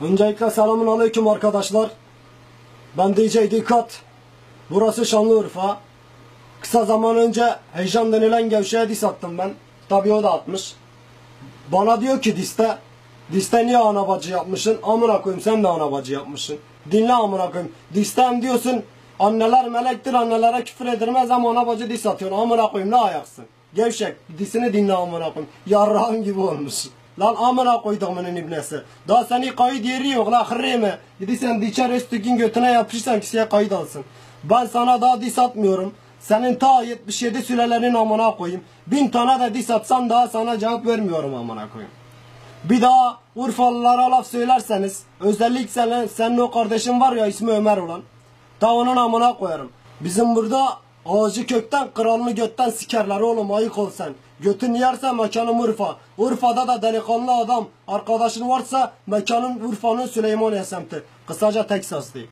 Öncelikle selamun aleyküm arkadaşlar. Ben DJ Dikkat. Burası Şanlıurfa. Kısa zaman önce heyecan denilen gevşeye dis attım ben. Tabii o da atmış. Bana diyor ki diste. Diste niye anabacı yapmışsın? Amına koyayım sen de anabacı yapmışsın. Dinle amına koyayım. Distem diyorsun. Anneler melektir annelere küfür edilmez ama anabacı dis atıyorsun. Amına koyayım ne ayaksın? Gevşek. Disini dinle amına koyayım. Yarrağın gibi olmuş. Lan amına koyduğumun ibnesi. Daha seni kayıt yeri yok la hırreme. Gidi sen diçer üstükin götüne yapışsan kişiye kayıt alsın. Ben sana daha dis atmıyorum. Senin ta 77 sülelerin amına koyayım. Bin tane de dis atsan daha sana cevap vermiyorum amına koyayım. Bir daha Urfalılara laf söylerseniz özellikle senin, senin o kardeşin var ya ismi Ömer olan. Ta onun amına koyarım. Bizim burada ağacı kökten kralını götten sikerler oğlum ayık ol sen. Götün yerse mekanım Urfa. Urfa'da da delikanlı adam arkadaşın varsa mekanın Urfa'nın Süleymaniye semti. Kısaca Teksas değil.